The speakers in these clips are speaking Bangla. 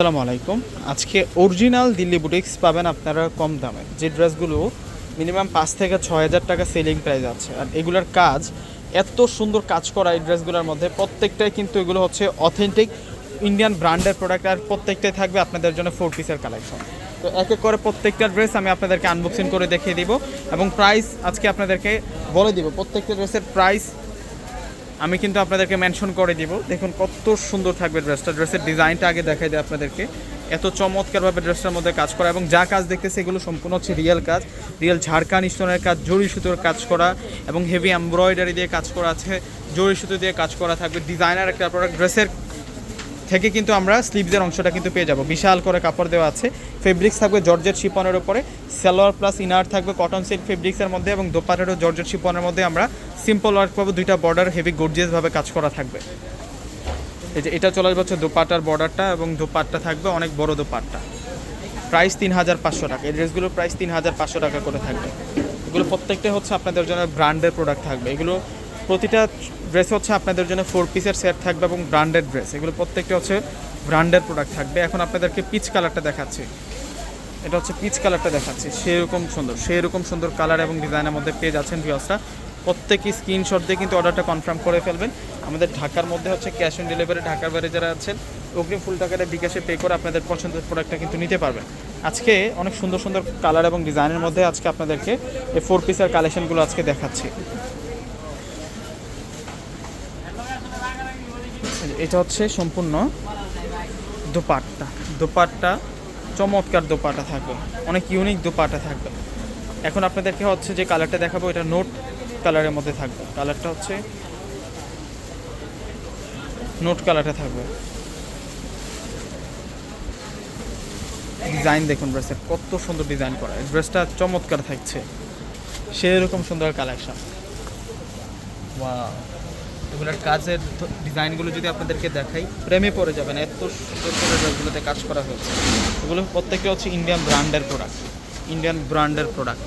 আসসালামু আলাইকুম। আজকে অরিজিনাল দিল্লি বুটিক্স পাবেন আপনারা কম দামে। যে ড্রেসগুলো মিনিমাম পাঁচ থেকে ছয় হাজার টাকা সেলিং প্রাইস আছে। আর এগুলোর কাজ, এত সুন্দর কাজ করা এই ড্রেসগুলোর মধ্যে প্রত্যেকটাই কিন্তু এগুলো হচ্ছে অথেন্টিক ইন্ডিয়ান ব্র্যান্ডের প্রোডাক্ট আর প্রত্যেকটাই থাকবে আপনাদের জন্য ফোর পিসের কালেকশন তো এক এক করে প্রত্যেকটা ড্রেস আমি আপনাদেরকে আনবক্সিং করে দেখিয়ে দিব এবং প্রাইস আজকে আপনাদেরকে বলে দিব। প্রত্যেকটা ড্রেসের প্রাইস আমি কিন্তু আপনাদেরকে মেনশন করে দিব। দেখুন কত সুন্দর থাকবে ড্রেসটা ড্রেসের ডিজাইনটা আগে দেখাই দেয় আপনাদেরকে। এত চমৎকারভাবে ড্রেসটার মধ্যে কাজ করা এবং যা কাজ দেখতেছে এগুলো সম্পূর্ণ হচ্ছে রিয়েল কাজ। রিয়েল ঝাড়খান স্টোনের কাজ, জরি সুতোর কাজ করা এবং হেভি এমব্রয়ডারি দিয়ে কাজ করা আছে। জরি সুতো দিয়ে কাজ করা থাকবে। ডিজাইনার একটা প্রোডাক্ট ড্রেসের থেকে কিন্তু আমরা স্লিভসের অংশটা কিন্তু পেয়ে যাব। বিশাল করে কাপড় দেওয়া আছে। ফেব্রিক্স থাকবে জর্জেট শিপনের উপরে, সালোয়ার প্লাস ইনার থাকবে কটন সিল্ক ফেব্রিক্সের মধ্যে এবং দোপাটারও জর্জেট শিপনের মধ্যে আমরা সিম্পল ওয়ার্ক পাবো। দুইটা বর্ডার হেভি গর্জিয়াসভাবে কাজ করা থাকবে। এই যে এটা চলে হচ্ছে দোপাটার বর্ডারটা এবং দোপাট্টা থাকবে অনেক বড় দোপাট্টা। প্রাইস তিন হাজার পাঁচশো টাকা। এই ড্রেসগুলোর প্রাইস তিন হাজার পাঁচশো টাকা করে থাকবে। এগুলো প্রত্যেকটা হচ্ছে আপনাদের জন্য ব্র্যান্ডের প্রোডাক্ট থাকবে। এগুলো প্রতিটা ড্রেস হচ্ছে আপনাদের জন্য ফোর পিসের সেট থাকবে এবং ব্র্যান্ডেড ড্রেস এগুলো প্রত্যেকটা হচ্ছে ব্র্যান্ডের প্রোডাক্ট থাকবে। এখন আপনাদেরকে পিচ কালারটা দেখাচ্ছি। এটা হচ্ছে পিচ কালারটা দেখাচ্ছি। সেরকম সুন্দর সেরকম সুন্দর কালার এবং ডিজাইনের মধ্যে পেয়ে যাচ্ছেন ভিউসটা প্রত্যেকই স্ক্রিনশট দিয়ে কিন্তু অর্ডারটা কনফার্ম করে ফেলবেন। আমাদের ঢাকার মধ্যে হচ্ছে ক্যাশ অন ডেলিভারি ঢাকার বাইরে যারা আছেন, অগ্রিম ফুল টাকাটা বিকাশে পে করে আপনাদের পছন্দের প্রোডাক্টটা কিন্তু নিতে পারবেন। আজকে অনেক সুন্দর সুন্দর কালার এবং ডিজাইনের মধ্যে আজকে আপনাদেরকে এই ফোর পিসের কালেকশনগুলো আজকে দেখাচ্ছি। এটা হচ্ছে সম্পূর্ণ দোপাট্টা। দোপাট্টা, চমৎকার দোপাটা থাকবে। অনেক ইউনিক দোপাটা থাকবে। এখন আপনাদেরকে হচ্ছে যে কালারটা দেখাবো, এটা নোট কালারের মধ্যে থাকবে। কালারটা হচ্ছে নোট কালারটা থাকবে। ডিজাইন দেখুন ড্রেসের কত সুন্দর ডিজাইন করা। ড্রেসটা চমৎকার থাকছে। সেরকম সুন্দর কালেকশন ওয়াও এগুলোর কাজের ডিজাইনগুলো যদি আপনাদেরকে দেখাই, প্রেমে পড়ে যাবেন, এত সুন্দর কাজ করা হয়েছে। এগুলো প্রত্যেকটা হচ্ছে ইন্ডিয়ান ব্র্যান্ডের প্রোডাক্ট ইন্ডিয়ান ব্র্যান্ডের প্রোডাক্ট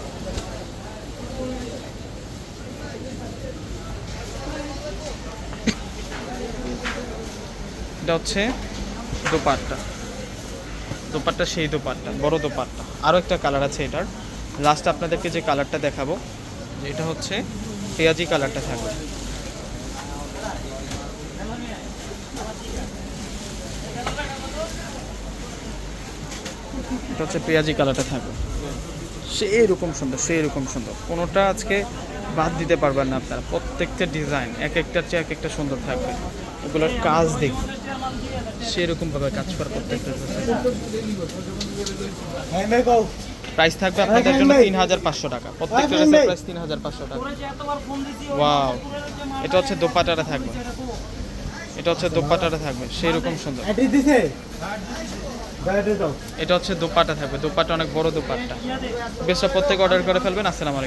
এটা হচ্ছে দোপাট্টা। দোপাট্টা, সেই দোপাট্টা, বড় দোপাট্টা। আরও একটা কালার আছে এটার। লাস্ট আপনাদেরকে যে কালারটা দেখাবো, এটা হচ্ছে পেঁয়াজি কালারটা থাকবে। এটা হচ্ছে পেঁয়াজি কালারটা থাকবে সেই রকম সুন্দর সেই রকম সুন্দর কোনোটা আজকে বাদ দিতে পারবেন না আপনারা প্রত্যেকটা ডিজাইন এক একটার চেয়ে এক একটা সুন্দর থাকবে এগুলোর কাজ দেখুন সেরকমভাবে কাজ করা প্রত্যেকটা প্রাইস থাকবে আপনাদের জন্য তিন হাজার পাঁচশো টাকা প্রত্যেকটা ড্রেসের প্রাইস তিন হাজার পাঁচশো টাকা ওয়াও এটা হচ্ছে দোপাটাটা থাকবে এটা হচ্ছে দোপাটাটা থাকবে সেই রকম সুন্দর এটা হচ্ছে দোপাটা থাকবে। দোপাটা অনেক বড় দোপাট্টা। বেশ প্রত্যেক অর্ডার করে ফেলবেন। আসসালামু